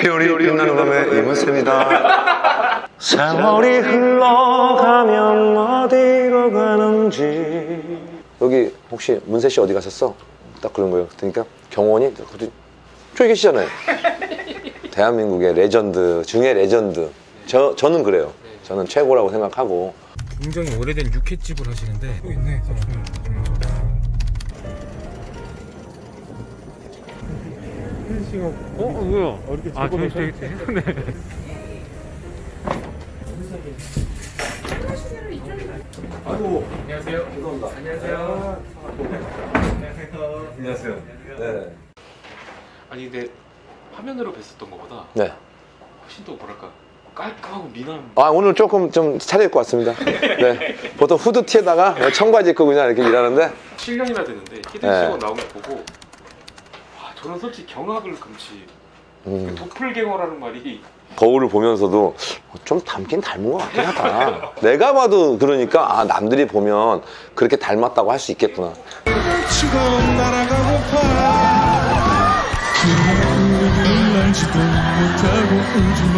별이 빛나는 밤에 이문세입니다. 세월이 흘러가면 어디로 가는지. 여기 혹시 문세 씨 어디 가셨어? 딱 그런 거예요. 그러니까 경원이 갑자기 저기 계시잖아요. 대한민국의 레전드 중의 레전드. 저 저는 그래요. 저는 최고라고 생각하고 굉장히 오래된 육회집을 하시는데 또 있네 펜싱어 어? 뭐야? 이렇게 아 저기 저기 네 아이고 안녕하세요 죄송합니다 안녕하세요 안녕하세요. 네. 아니 근데 화면으로 뵀었던 것보다 네. 훨씬 더 뭐랄까 깔끔하고 미남 아 오늘 조금 좀 차려입고 왔습니다. 네. 보통 후드티에다가 청바지 입고 그냥 이렇게 일하는데 7년이나 됐는데 히든 네. 시고 나온 거 보고 와 저는 솔직히 경악을 금치 음, 도플갱어라는 말이 거울을 보면서도 좀 닮긴 닮은 것 같긴 하다. 내가 봐도 그러니까 아 남들이 보면 그렇게 닮았다고 할 수 있겠구나. 치고 날아가고파 그를 알지도 못하고 울지만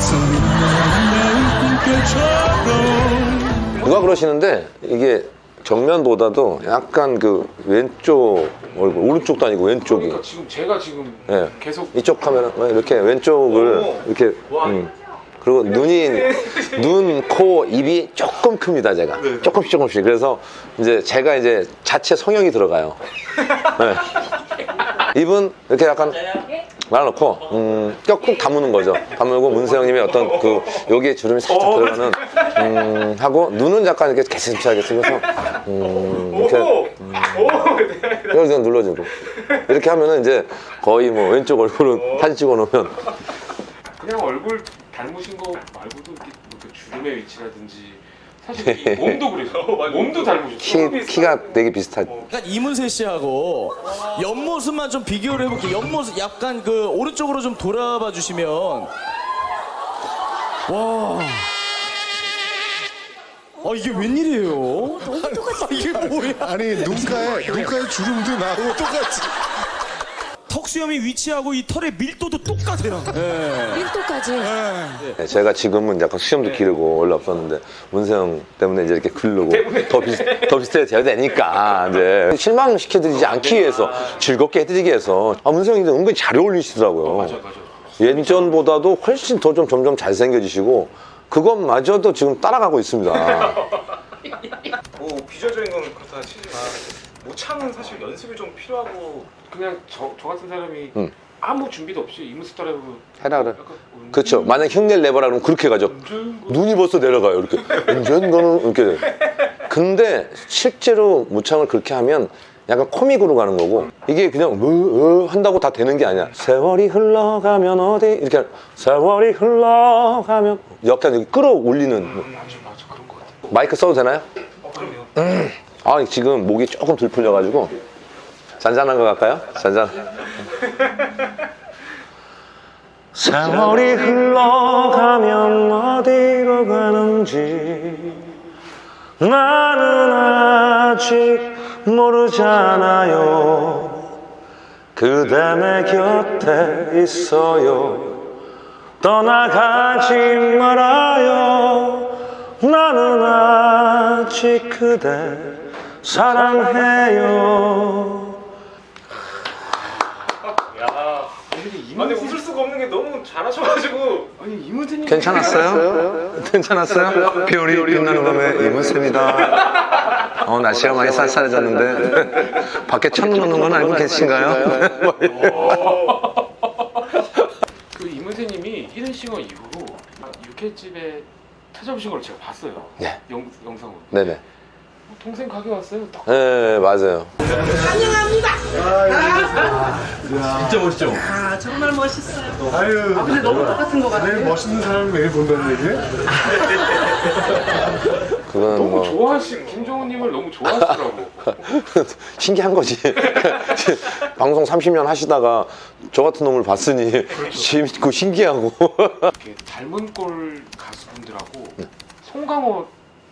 서로 아름다운 꿈결처럼 누가 그러시는데 이게 정면보다도 약간 그 왼쪽 얼굴 오른쪽도 아니고 왼쪽이. 그러니까 지금 제가 지금 예. 계속 이쪽 카메라 이렇게 왼쪽을 이렇게 음. 그리고 눈이 눈, 코, 입이 조금 큽니다 제가. 조금씩 조금씩. 그래서 이제 제가 이제 자체 성형이 들어가요. 네. 입은 이렇게 약간 말아놓고 음, 꾹꾹 다무는 거죠. 다물고 문세영님의 어떤 그 여기에 주름이 살짝 들어가는 음, 하고 눈은 약간 이렇게 개슴치하게 생겨서 음, 이렇게 이걸 그냥 눌러주고. 이렇게 하면은 이제 거의 뭐 왼쪽 얼굴은 사진 찍어놓으면. 그냥 얼굴 닮으신 거 말고도 이렇게 그 주름의 위치라든지 사실 이 몸도 그래요. 몸도 닮으셨어. 키, 키가 되게 비슷하죠 약간 이문세 씨하고 옆모습만 좀 비교를 해볼게요. 옆모습 약간 그 오른쪽으로 좀 돌아봐 주시면 와. 아 이게 웬일이에요? 너무 똑같아. 이게 뭐야? 아니 눈가에 눈가에 주름도 나고 똑같이 턱수염이 위치하고 이 털의 밀도도 똑같아요. 밀도까지. 네, 제가 지금은 약간 수염도 기르고 원래 없었는데 문세영 때문에 이제 이렇게 기르고 더, 비슷, 더 비슷해져야 되니까 이제. 실망시켜드리지 않기 위해서 즐겁게 해드리기 위해서. 아, 문세영이 은근히 잘 어울리시더라고요. 맞아 맞아. 예전보다도 훨씬 더 좀 점점 잘생겨지시고 그것마저도 지금 따라가고 있습니다. 뭐 비주얼적인 건 그렇다 치지만 모창은 사실 연습이 좀 필요하고 그냥 저, 저 같은 사람이 음. 아무 준비도 없이 이문세 따라해보 해라 그래 음, 그렇죠 만약 흉내를 내봐라 그러면 그렇게 가죠 눈이 벌써 내려가요 이렇게 언젠가는 이렇게 돼. 근데 실제로 무창을 그렇게 하면 약간 코믹으로 가는 거고 이게 그냥 뭐, 어, 한다고 다 되는 게 아니야 세월이 흘러가면 어디 이렇게 세월이 흘러가면 약간 끌어올리는 맞아 맞아 그런 거 같아. 마이크 써도 되나요? 어 그럼요. 아 지금 목이 조금 덜 풀려가지고 잔잔한 거 갈까요? 잔잔. 세월이 흘러가면 어디로 가는지 나는 아직 모르잖아요. 그대 내 곁에 있어요. 떠나가지 말아요. 나는 아직 그대 사랑해요. 아니 웃을 수가 없는 게 너무 잘하셔가지고 아니 이문세님 괜찮았어요? 괜찮았어요? 별이 빛나는 밤에 이문세입니다. 어, 날씨가 많이 쌀쌀해졌는데 밖에 천문 오는 건 알고 계신가요? 그 이문세님이 히든싱어 이후로 육회집에 찾아오신 걸 제가 봤어요. 네. 영, 영상으로. 네네. 어, 동생 가게 왔어요. 딱 네, 맞아요. 아 정말 멋있어요. 아유 아 근데 너무 똑같은 것 같아요. 멋있는 사람을 매일 본다는 얘기예요? 그건 너무 뭐 좋아하시 김종훈님을 너무 좋아하시더라고. 신기한 거지. 방송 30년 하시다가 저 같은 놈을 봤으니 재밌고 신기하고. 이렇게 닮은 꼴 가수분들하고 송강호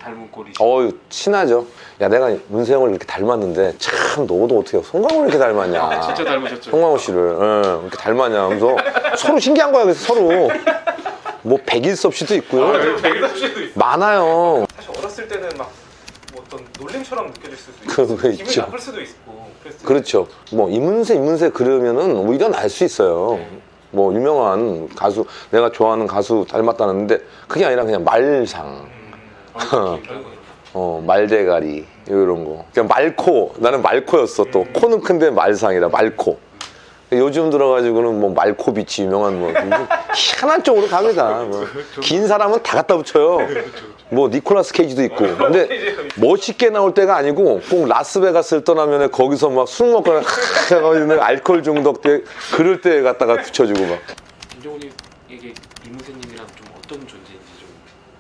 닮은 꼴이. 어유 친하죠. 야 내가 문세영을 이렇게 닮았는데 참 너도 어떻게 송강호를 이렇게 닮았냐. 진짜 닮으셨죠. 송강호 씨를 예, 이렇게 닮았냐 하면서 서로 신기한 거야 그래서 서로 뭐 백일섭 씨도 있고요. 백일섭 씨도 있어. 많아요. 사실 어렸을 때는 막뭐 어떤 놀림처럼 느껴질 수도 있고 그거 기분이 있죠. 나쁠 수도 있고 그랬을 그렇죠. 뭐 이문세 이문세 그러면은 뭐 일어날 수 있어요. 뭐 유명한 가수 내가 좋아하는 가수 닮았다는데 그게 아니라 그냥 말상. 어, 어, 말대가리 이런 거. 그냥 말코 나는 말코였어 또 코는 큰데 말상이라 말코. 요즘 들어가지고는 뭐 말코비치 유명한 뭐 희한한 쪽으로 갑니다. 뭐. 긴 사람은 다 갖다 붙여요. 뭐 니콜라스 케이지도 있고. 근데 멋있게 나올 때가 아니고 꼭 라스베가스를 떠나면 거기서 막 술 먹거나 해가지고 알코올 중독 때 그럴 때 갖다가 붙여주고 막. 김정훈에게 이문세님이랑 좀 어떤 존재인지 좀.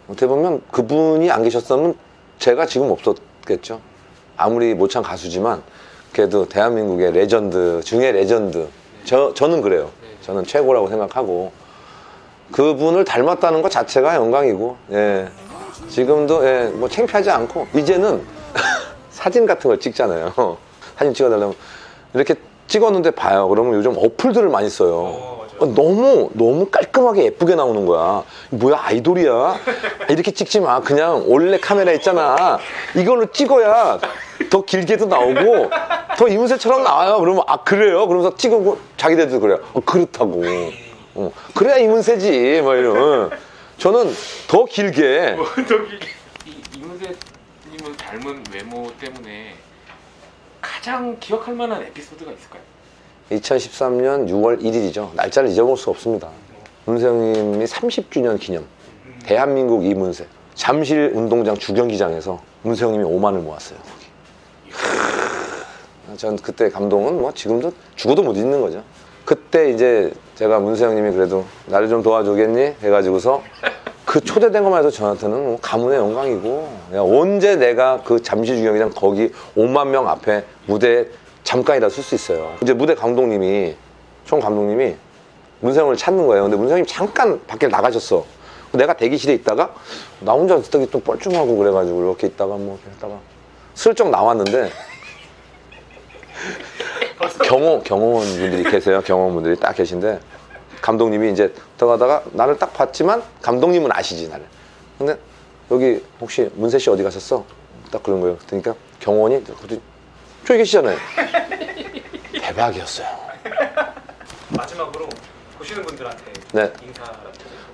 어떻게 보면 그분이 안 계셨으면 제가 지금 없었겠죠. 아무리 모창 가수지만 그래도 대한민국의 레전드 중의 레전드. 저, 저는 그래요. 저는 최고라고 생각하고 그분을 닮았다는 것 자체가 영광이고 예. 지금도 예, 뭐 창피하지 않고 이제는 사진 같은 걸 찍잖아요. 사진 찍어달라면 이렇게 찍었는데 봐요. 그러면 요즘 어플들을 많이 써요. 너무 너무 깔끔하게 예쁘게 나오는 거야. 뭐야 아이돌이야? 이렇게 찍지 마. 그냥 원래 카메라 있잖아. 이걸로 찍어야 더 길게도 나오고 더 이문세처럼 나와요. 그러면 아 그래요? 그러면서 찍고 자기들도 그래요. 어, 그렇다고. 어, 그래야 이문세지. 뭐 이런. 저는 더 길게 이 이문세님을 닮은 외모 때문에 가장 기억할 만한 에피소드가 있을까요? 2013년 6월 1일이죠. 날짜를 잊어볼 수 없습니다. 문세영님이 30주년 기념. 대한민국 이문세. 잠실 운동장 주경기장에서 문세영님이 5만을 모았어요. 전 그때 감동은 뭐 지금도 죽어도 못 잊는 거죠. 그때 이제 제가 문세영님이 그래도 나를 좀 도와주겠니? 해가지고서 그 초대된 것만 해도 저한테는 뭐 가문의 영광이고 야, 언제 내가 그 잠실 주경기장 거기 5만 명 앞에 무대에 잠깐이라 쓸 수 있어요. 이제 무대 감독님이 총 감독님이 문세영을 찾는 거예요. 근데 문세영이 잠깐 밖에 나가셨어. 내가 대기실에 있다가 나 혼자 있다가 또 뻘쭘하고 그래가지고 이렇게 있다가 뭐 이렇게 있다가 슬쩍 나왔는데 경호 경호원 분들이 계세요. 경호원 분들이 딱 계신데 감독님이 이제 들어가다가 나를 딱 봤지만 감독님은 아시지 나를. 근데 여기 혹시 문세 씨 어디 가셨어? 딱 그런 거예요. 그러니까 경호원이 저기 계시잖아요. 대박이었어요. 마지막으로 보시는 분들한테 네. 인사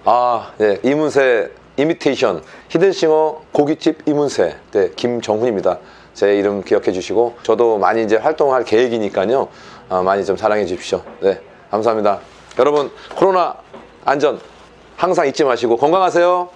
아, 네. 이문세 이미테이션 히든싱어 고깃집 이문세 네, 김정훈입니다. 제 이름 기억해 주시고 저도 많이 이제 활동할 계획이니까요. 아, 많이 좀 사랑해 주십시오. 네. 감사합니다. 여러분 코로나 안전 항상 잊지 마시고 건강하세요.